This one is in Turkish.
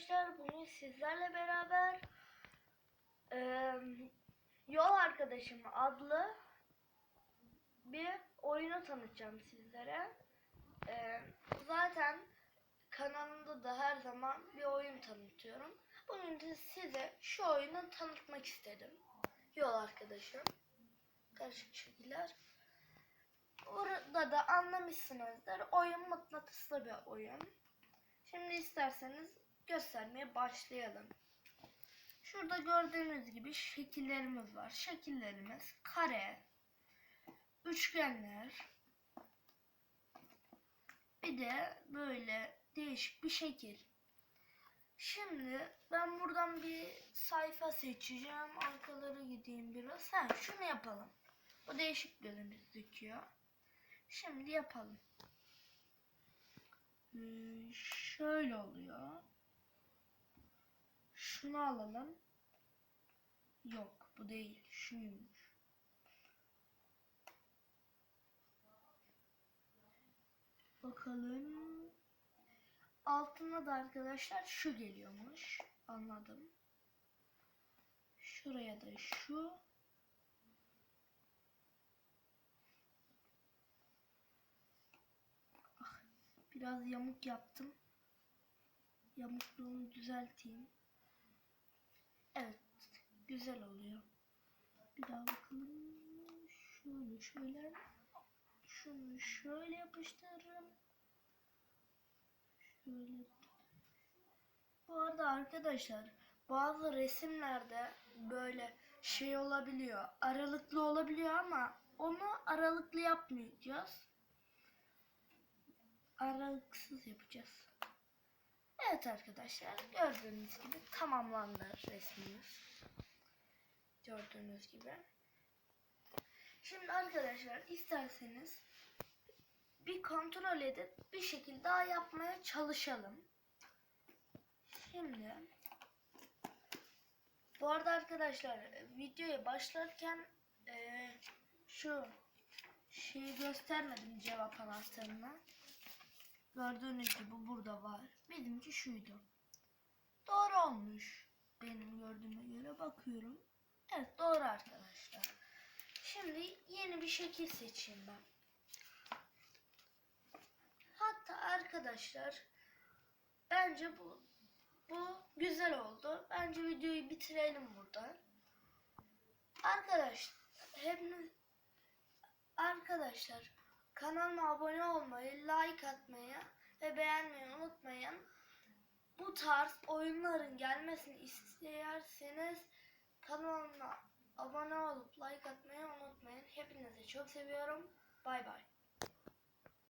arkadaşlar. Bugün sizlerle beraber eee, Yol Arkadaşım adlı bir oyunu tanıtacağım sizlere. Eee, zaten kanalımda da her zaman bir oyun tanıtıyorum. Bugün de size şu oyunu tanıtmak istedim. Yol Arkadaşım. Karışık şekiller. Burada da anlamışsınızdır. Oyun mıknatıslı bir oyun. Şimdi isterseniz göstermeye başlayalım. Şurada gördüğünüz gibi şekillerimiz var. Şekillerimiz kare, üçgenler, bir de böyle değişik bir şekil. Şimdi ben buradan bir sayfa seçeceğim. Arkaları gideyim biraz. Ha, şunu yapalım. Bu değişik gözüküyor. Şimdi yapalım. Hmm, şöyle oluyor. Şunu alalım. Yok bu değil. Şuymuş. Bakalım. Altına da arkadaşlar şu geliyormuş. Anladım. Şuraya da şu. Ah, Biraz yamuk yaptım. Yamukluğunu düzelteyim. Güzel oluyor. Bir daha bakalım. Şöyle şöyle. Şunu şöyle yapıştırırım. Şöyle. Bu arada arkadaşlar bazı resimlerde böyle şey olabiliyor. Aralıklı olabiliyor ama onu aralıklı yapmayacağız. Aralıksız yapacağız. Evet arkadaşlar gördüğünüz gibi tamamlandı resmimiz. Gördüğünüz gibi. Şimdi arkadaşlar isterseniz bir kontrol edip bir şekilde daha yapmaya çalışalım. Şimdi bu arada arkadaşlar videoya başlarken eee, şu şeyi göstermedim cevap anahtarını. Gördüğünüz gibi burada var. Benimki şuydu. Doğru olmuş. Benim gördüğüme göre bakıyorum. Evet doğru arkadaşlar. Şimdi yeni bir şekil seçeyim ben. Hatta arkadaşlar bence bu bu güzel oldu. Bence videoyu bitirelim burada. Arkadaş hepiniz arkadaşlar kanalıma abone olmayı, like atmayı ve beğenmeyi unutmayın. Bu tarz oyunların gelmesini isterseniz kanalıma abone olup like atmayı unutmayın. Hepinizi çok seviyorum. Bay bay.